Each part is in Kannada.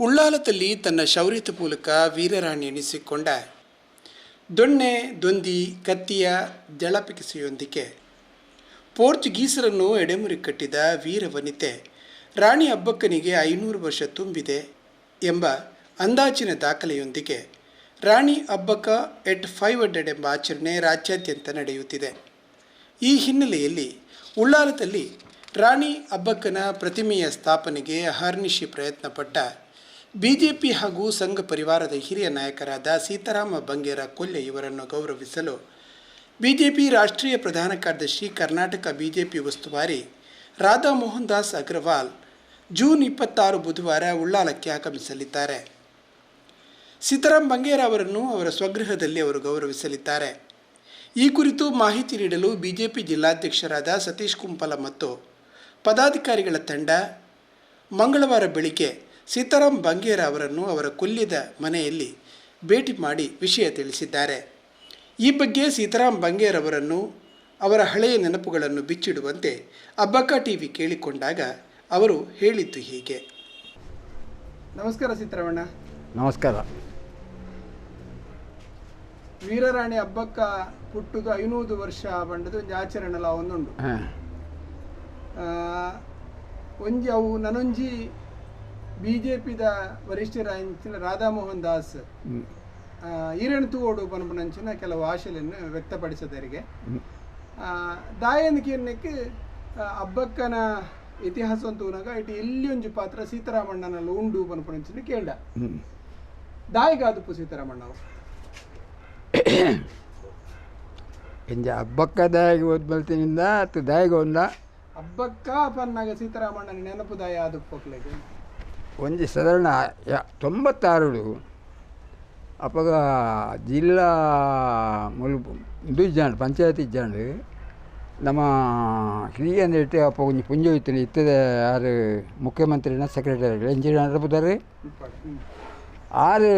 ಉಳ್ಳಾಲದಲ್ಲಿ ತನ್ನ ಶೌರ್ಯದ ಮೂಲಕ ವೀರರಾಣಿ ಎನಿಸಿಕೊಂಡ ದೊಣ್ಣೆ, ದೊಂದಿ, ಕತ್ತಿಯ ದಳಪಿಕಿಸೆಯೊಂದಿಗೆ ಪೋರ್ಚುಗೀಸರನ್ನು ಎಡೆಮುರಿ ಕಟ್ಟಿದ ವೀರ ವನಿತೆ ರಾಣಿ ಅಬ್ಬಕ್ಕನಿಗೆ ಐನೂರು ವರ್ಷ ತುಂಬಿದೆ ಎಂಬ ಅಂದಾಜಿನ ದಾಖಲೆಯೊಂದಿಗೆ Rani Abbakka at five hundred ಎಂಬ ಆಚರಣೆ ರಾಜ್ಯಾದ್ಯಂತ ನಡೆಯುತ್ತಿದೆ. ಈ ಹಿನ್ನೆಲೆಯಲ್ಲಿ ಉಳ್ಳಾಲದಲ್ಲಿ ರಾಣಿ ಅಬ್ಬಕ್ಕನ ಪ್ರತಿಮೆಯ ಸ್ಥಾಪನೆಗೆ ಅಹರ್ನಿಶಿ ಪ್ರಯತ್ನಪಟ್ಟ ಬಿಜೆಪಿ ಹಾಗೂ ಸಂಘ ಪರಿವಾರದ ಹಿರಿಯ ನಾಯಕರಾದ ಸೀತಾರಾಮ ಬಂಗೇರ ಕೊಲ್ಲೆ ಇವರನ್ನು ಗೌರವಿಸಲು ಬಿಜೆಪಿ ರಾಷ್ಟ್ರೀಯ ಪ್ರಧಾನ ಕಾರ್ಯದರ್ಶಿ ಕರ್ನಾಟಕ ಬಿಜೆಪಿ ಉಸ್ತುವಾರಿ ರಾಧಾ ಮೋಹನ್ ದಾಸ್ ಅಗ್ರವಾಲ್ ಜೂನ್ ಇಪ್ಪತ್ತಾರು ಬುಧವಾರ ಉಳ್ಳಾಲಕ್ಕೆ ಆಗಮಿಸಲಿದ್ದಾರೆ. ಸೀತಾರಾಮ್ ಬಂಗೇರ ಅವರನ್ನು ಅವರ ಸ್ವಗೃಹದಲ್ಲಿ ಅವರು ಗೌರವಿಸಲಿದ್ದಾರೆ. ಈ ಕುರಿತು ಮಾಹಿತಿ ನೀಡಲು ಬಿಜೆಪಿ ಜಿಲ್ಲಾಧ್ಯಕ್ಷರಾದ ಸತೀಶ್ ಕುಂಪಲ ಮತ್ತು ಪದಾಧಿಕಾರಿಗಳ ತಂಡ ಮಂಗಳವಾರ ಬೆಳಿಗ್ಗೆ ಸೀತಾರಾಮ್ ಬಂಗೇರ ಅವರನ್ನು ಅವರ ಕೊಲ್ಲಿದ ಮನೆಯಲ್ಲಿ ಭೇಟಿ ಮಾಡಿ ವಿಷಯ ತಿಳಿಸಿದ್ದಾರೆ. ಈ ಬಗ್ಗೆ ಸೀತಾರಾಮ್ ಬಂಗೇರ್ ಅವರನ್ನು ಅವರ ಹಳೆಯ ನೆನಪುಗಳನ್ನು ಬಿಚ್ಚಿಡುವಂತೆ ಅಬ್ಬಕ್ಕ ಟಿವಿ ಕೇಳಿಕೊಂಡಾಗ ಅವರು ಹೇಳಿದ್ದು ಹೀಗೆ. ನಮಸ್ಕಾರ ಸೀತಾರಾಮಣ್ಣ. ನಮಸ್ಕಾರ. ವೀರರಾಣಿ ಅಬ್ಬಕ್ಕ ಹುಟ್ಟುದು ಐನೂರು ವರ್ಷ ಬಂಡದು ಆಚರಣೆ ಆಚರಣೆಲ ಒಂದುಂಡು ಒಂಜಿ ಅವು ನನೊಂಜಿ ಬಿ ಜೆ ಪಿದ ವರಿಷ್ಠರಾಂಚಿನ ರಾಧಾಮೋಹನ್ ದಾಸ್ ಆ, ಈರಣ್ ತೂವೋಡು ಪನ್ಪುನಂಚಿನ ಕೆಲವು ಆಶೆಯನ್ನು ವ್ಯಕ್ತಪಡಿಸಿದರಿಗೆ ದಾಯನಿಕೆಯನ್ನಕ್ಕೆ ಅಬ್ಬಕ್ಕನ ಇತಿಹಾಸ ಅಂತೂನಾಗ ಇಟ್ ಇಟ್ಟು ಎಲ್ಲಿ ಒಂಜಿ ಪಾತ್ರ ಸೀತಾರಾಮಣ್ಣನಲ್ಲಿ ಉಂಡು ಪನ್ಪುನಂಚಿನ ಕೇಳ್ದ. ದಾಯಿಗಾದಪ್ಪು ಸೀತಾರಾಮಣ್ಣ. ಇಂಜ ಹಬ್ಬಕ್ಕ ದಾಯಿಗೆ ಓದ್ಬಲ್ತಿನಿಂದ ಅತ್ತು ದಾಯಿಗೆ ಒಂದ ಅಬ್ಬಕ್ಕ ಪನ್ನಾಗ ಸೀತಾರಾಮಣ್ಣನ ನೆನಪು ದಾಯ ಆದುಪ್ಪಕ್ಲೆಗೆ ಒಂಜಿ ಸಾಧಾರಣ ತೊಂಬತ್ತಾರು ಅಪಗ ಜಿಲ್ಲಾ ಮುಲು ಇದು ಇಜ್ಜಾಂಡು ಪಂಚಾಯತ್ ಇಜ್ಜಾಂಡು ನಮ್ಮ ಹಿರಿಯ ನೆಟ್ಟು ಅಪ್ಪ ಒಂಜಿ ಪುಂಜ ಇತ್ತು ಇತ್ತದ ಯಾರು ಮುಖ್ಯಮಂತ್ರಿನ ಸೆಕ್ರೆಟರಿ ಎಂಜಿನಿಯರ್ ಬುದಾರೆ. ಆರು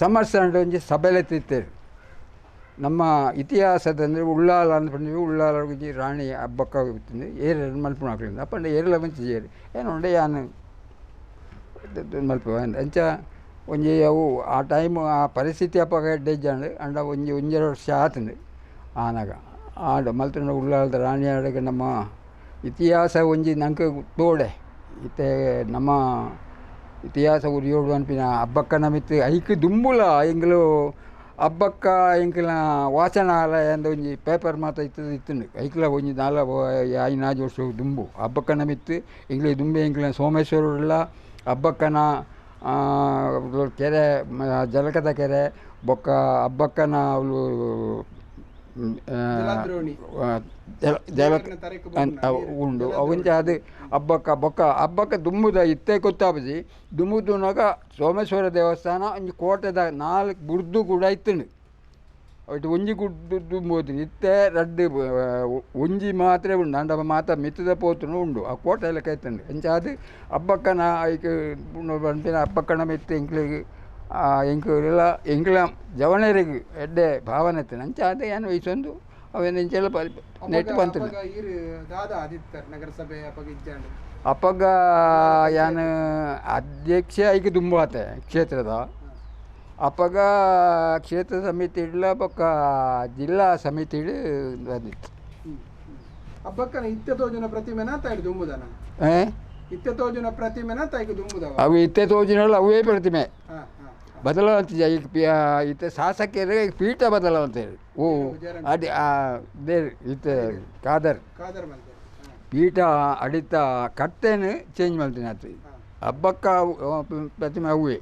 ಸಮರ್ಸಂಡ್ ಒಂಜಿ ಸಭೆಲೆ ತಿತ್ತೇರು ನಮ್ಮ ಇತಿಹಾಸದಂದರೆ ಉಳ್ಳಾಲ ಅಂದ್ಕೊಂಡ್ವಿ ಉಳ್ಳಾಲ ರಾಣಿ ಹಬ್ಬಕ್ಕ ಏರ್ ಮಲ್ಪಣ ಮಲ್ಪು ಹಾಕ್ಲಿಂದ. ಅಪ್ಪಂಡ ಏರ್ಲ ಮಂಚಿ ಏರಿ ಏನು ಉಂಡೆ ಯಾನು ಮಲ್ಪ ಅಂಚ ಒಂಜಿ ಅವು, ಆ ಟೈಮ್ ಆ ಪರಿಸ್ಥಿತಿ ಅಪ್ಪಗ ಎಡ್ಡೆಜ್ಜಾಂಡು ಅಂಡ ಒಂಜಿ ಒಂಜರ ವರ್ಷ ಆತಂಡು ಆನಾಗ. ಆಂಡ ಮಲ್ತಂಡ ರಾಣಿ ಆಡಗ ನಮ್ಮ ಇತಿಹಾಸ ಒಂಜಿ ನಂಗೆ ತೋಡೆ. ಇತ್ತೆ ನಮ್ಮ ಇತಿಹಾಸ ಉರಿಯೋಡು ಅನ್ಪಿನ ಹಬ್ಬಕ್ಕ ನಮಿತ್ತು ಐಕ್ ದುಂಬುಲ ಎಂಗ್ಲು ಹಬ್ಬಕ್ಕ ಎಂಕ್ಲ ವಾಚನಾಲಯ ಅಂದ ಒಂಜಿ ಪೇಪರ್ ಮಾತ ಇತ್ತು ಇತ್ತು ಐಕ್ಲ ಒಂಜಿ ನಾಲ್ ಐನಾಜು ವರ್ಷ ದುಂಬು. ಹಬ್ಬಕ್ಕ ನಮಿತ್ತು ಎಂಗ್ಲ ದುಂಬೆ ಎಂಕ್ಲ ಸೋಮೇಶ್ವರ ಹಬ್ಬಕ್ಕನ ಆ, ಕೆರೆ ಜಲಕದ ಕೆರೆ ಬೊಕ್ಕ ಅಬ್ಬಕ್ಕನ ಉಂಡು. ಅವಂಚ ಅದು ಅಬ್ಬಕ್ಕ ಬೊಕ್ಕ ಅಬ್ಬಕ್ಕ ದುಮ್ಮುದ ಇತ್ತೆ ಗೊತ್ತಾಪಜಿ. ದುಮ್ಮುದುನಾಗ ಸೋಮೇಶ್ವರ ದೇವಸ್ಥಾನ ಒಂಜಿ ಕೋಟೆದ ನಾಲ್ಕು ಬುರ್ದು ಕೂಡ ಇತ್ತುಂಡು. ಒಟ್ಟು ಒಂಜಿ ಗುಡ್ಡು ದುಂಬೋದು ಇತ್ತೆ ರಡ್ಡು ಒಂಜಿ ಮಾತ್ರ ಉಂಡು ಅಂಡ ಮಾತ ಮಿತ್ತದ ಪೋತುಂಡು ಉಂಡು. ಆ ಕೋಟೆ ಎಲ್ಲ ಕೈತಂಡು ಎಂಚ ಅದು ಹಬ್ಬಕ್ಕನ ಐಕ್ ಬಂಪಿನ ಹಬ್ಬಕ್ಕನ ಮಿತ್ತ್ ಎಂಕ್ಲೆಗ್ ಎಂಕು ಎಲ್ಲ ಎಂಕ್ಲ ಜವನೆರೆಗ್ ಎಡ್ಡೆ ಭಾವನೆ ಇತ್ತು. ಅಂಚ ಅದು ಏನು ವಯಸ್ಸೊಂದು ಅವೇನು ಇಂಚೆಲ್ಲ ನೆಟ್ಟು ನಗರಸಭೆ ಅಪ್ಪಗ ಇಜ್ಜಾಂಡು. ಅಪ್ಪಗ ಯಾನು ಅಧ್ಯಕ್ಷ ಐಕೆ ತುಂಬ ಆತೆ ಕ್ಷೇತ್ರದ. ಅಪ್ಪಗ ಕ್ಷೇತ್ರ ಸಮಿತಿ ಇಡ್ಲ ಬೊಕ್ಕ ಜಿಲ್ಲಾ ಸಮಿತಿ ಇಡು ಬಂದಿತ್ತು. ಹಬ್ಬಕ್ಕನ ಇತ್ತೆ ತೋಜನ ಪ್ರತಿಮೆನ ತಾಯಿಗೆ ದುಂಬುದನ ಏ? ಇತ್ತೆ ತೋಜನ ಪ್ರತಿಮೆನ ತಾಯಿಗೆ ದುಂಬುದವ ಅವು ಇತ್ತೆ ತೋಜಿನಲ್ಲ ಅವೇ ಪ್ರತಿಮೆ. ಬದಲಾವಂತಿದೆ ಈಗ ಪಿ ಇತ್ತೆ ಶಾಸಕರಿಗೆ ಪೀಠ ಬದಲಾವಂತೇಳಿ. ಓ ಅಡಿ ದೇರ್ ಇತ್ತೆ ಕಾದರ್ ಕಾದರ್ ಹಾ. ಪೀಠ ಅಡಿತ ಕಟ್ಟೆನು ಚೇಂಜ್ ಮಾಡ್ತೀನಿ ಆತು ಹಬ್ಬಕ್ಕ ಪ್ರತಿಮೆ ಅವೇ.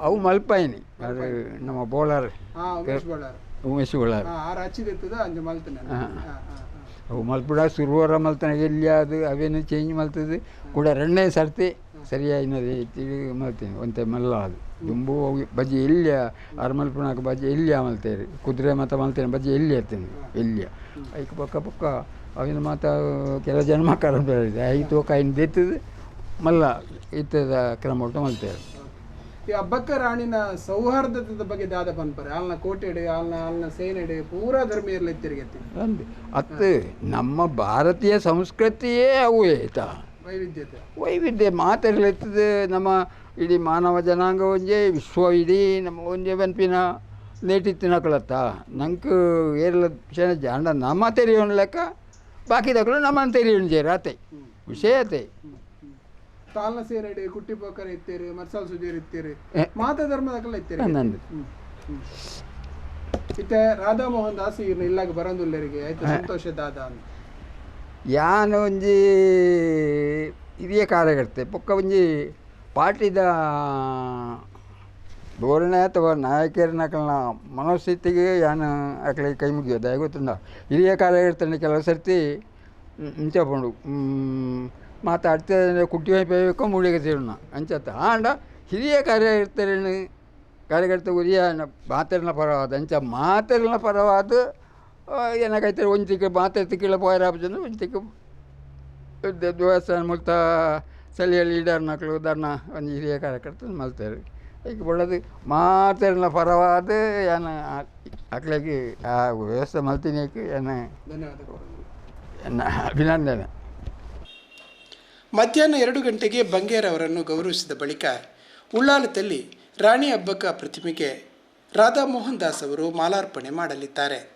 ಅವು ಮಲ್ಪಾಯಿನಿ ಅದು ನಮ್ಮ ಬೋಲರ್ ಉಮೇಶ್ ಬಳ್ಳಾರ್ ಉಮೇಶ್ ಆರು ಹಚ್ಚಿದಿರ್ತದ ಅಂಜು ಮಲ್ತನೆ ಹಾ. ಅವು ಮಲ್ಪುಡ ಸುರುವರ ಮಲ್ತನ ಎಲ್ಲಿ ಅದು ಅವೇನು ಚೇಂಜ್ ಮಲ್ತದೆ ಕೂಡ ಎರಡನೇ ಸರ್ತಿ ಸರಿಯಾಗಿ ತಿಳಿ ಮಲ್ತೀನಿ ಒಂತೆ ಮಲ್ಲ ಅದು. ದುಂಬು ಅವು ಬಜ್ಜಿ ಎಲ್ಲಿಯ ಆರು ಮಲ್ಪುನಾಕ ಬಜ್ಜಿ ಎಲ್ಲಿ ಮಲ್ತೇರಿ ಕುದುರೆ ಮತ ಮಲ್ತೇನೆ ಬಜ್ಜಿ ಎಲ್ಲಿ ಇರ್ತೀನಿ ಎಲ್ಲಿಯ. ಐಕ್ ಪಕ್ಕ ಪಕ್ಕ ಅವಿನ ಮಾತ ಕೆಲ ಜನ್ಮ ಕರ ಬೆಳೆದಿದೆ ಐದು ಕಾಯಿನ ದೆತ್ತದು ಮಲ್ಲ ಇತ್ತದ ಕ್ರಮ ಮಲ್ತೇವೆ. ಈ ಹಬ್ಬಕ್ಕ ರಾಣಿನ ಸೌಹಾರ್ದದ ಬಗ್ಗೆ ದಾದ ಪನ್ಪರೆ ಆಲ್ನ ಕೋಟೆಡೆ ಆಲ್ನ ಆಲ್ನ ಸೇನೆಡೆ ಪೂರ ಧರ್ಮೀಯರ್ಲ ತಿರುಗತ್ತಿ ಅಂದೆ. ಅತ್ತು ನಮ್ಮ ಭಾರತೀಯ ಸಂಸ್ಕೃತಿಯೇ ಅವು ಆಯ್ತಾ ವೈವಿಧ್ಯತೆ. ವೈವಿಧ್ಯ ಮಾತೆರ್ಲಿರ್ತದೆ ನಮ್ಮ ಇಡೀ ಮಾನವ ಜನಾಂಗ ಒಂಜೆ ವಿಶ್ವ ಇಡೀ ನಮ್ಮ ಒಂಜೆ ಬನ್ಪಿನ ತಿನ್ನಕೊಳತ್ತ ನಂಗೆ ಏರ್ಲ ಜನ ಜಾಂಡ ನಮ್ಮ ತೆರಿಯೋಣ ಲೆಕ್ಕ ಬಾಕಿದಕ್ಕಳು ನಮ್ಮನ್ನು ತೆರಿಯೋಣ ಜೇ ರಾತೆ ವಿಷಯ ಅತೆ ತಾಲ್ನ ಸೇರಡಿ ಕುಟ್ಟಿ ಪೋಕರ್ ಇತ್ತೀರಿ ಮರ್ಸಾಲ್ ಸುಜೀರ್ ಇತ್ತೀರಿ. ಮಾತ ಧರ್ಮದಕ್ಕೆಲ್ಲ ಇತ್ತೀರಿ ನಂದು. ಇತ್ತೆ ರಾಧಾ ಮೋಹನ್ ದಾಸ್ ಇವ್ರನ್ನ ಇಲ್ಲಾಗ ಬರಂದುಲ್ಲರಿಗೆ ಆಯ್ತು? ಸಂತೋಷ ದಾದ ಅಂತ. ಯಾನು ಒಂಜಿ ಹಿರಿಯ ಕಾರ್ಯಕರ್ತೆ ಪೊಕ್ಕ ಒಂಜಿ ಪಾರ್ಟಿದ ಧೋರಣೆ ಅಥವಾ ನಾಯಕರನ್ನ ಮನೋಸ್ಥಿತಿಗೆ ಯಾನು ಆಕಡೆ ಕೈ ಮುಗಿಯೋದು? ಗೊತ್ತುಂಡ ಹಿರಿಯ ಕಾರ್ಯಕರ್ತನ ಕೆಲವು ಸರ್ತಿ ಇಂಚ ಪಂಡು ಮಾತಾಡ್ತಾ ಕುಟ್ಟಿ ಹೋಯ್ಬೇಕು ಮೂಳಿಗೆ ಸೇರೋಣ ಅಂಚತ್ತ ಆಂಡ ಹಿರಿಯ ಕಾರ್ಯಕರ್ತರನ್ನು ಕಾರ್ಯಕರ್ತ ಉರಿಯ ಮಾತರಿನ ಪರವಾದ ಅಂಚ ಮಾತರಿನ ಪರವಾದ ಏನಾಗೈತೆ ಒಂಚಿಕೆ ತಿಕ್ಕಿಲ್ಲ ಕೀಳ ಪೋಯರಾಪಜನ ಒಂಚಿಕ ದೇವಸ್ಥಾನ ಮುಲ್ತ ಸಲಿಯಲ್ಲಿ ಲೀಡರ್ ಮಕ್ಕಳು ಧರ್ಣ ಒಂದು ಹಿರಿಯ ಕಾರ್ಯಕರ್ತ ಮಲ್ತಾರೆ ಈಗ ಒಳ್ಳೆದು ಮಾತಾಡಿನ ಪರವಾದ ಏನ ಅಕ್ಲಾಗಿ ಆ ವ್ಯವಸ್ಥೆ ಮಲ್ತೀನಿ ಏನ ಧನ್ಯವಾದಗಳು ಏನ ಅಭಿನಂದನೆ. ಮಧ್ಯಾಹ್ನ ಎರಡು ಗಂಟೆಗೆ ಬಂಗೇರ್ ಅವರನ್ನು ಗೌರವಿಸಿದ ಬಳಿಕ ಉಳ್ಳಾಲದಲ್ಲಿ ರಾಣಿ ಹಬ್ಬಕ್ಕ ಪ್ರತಿಮೆಗೆ ರಾಧಾ ಮೋಹನ್ ದಾಸ್ ಅವರು ಮಾಲಾರ್ಪಣೆ ಮಾಡಲಿದ್ದಾರೆ.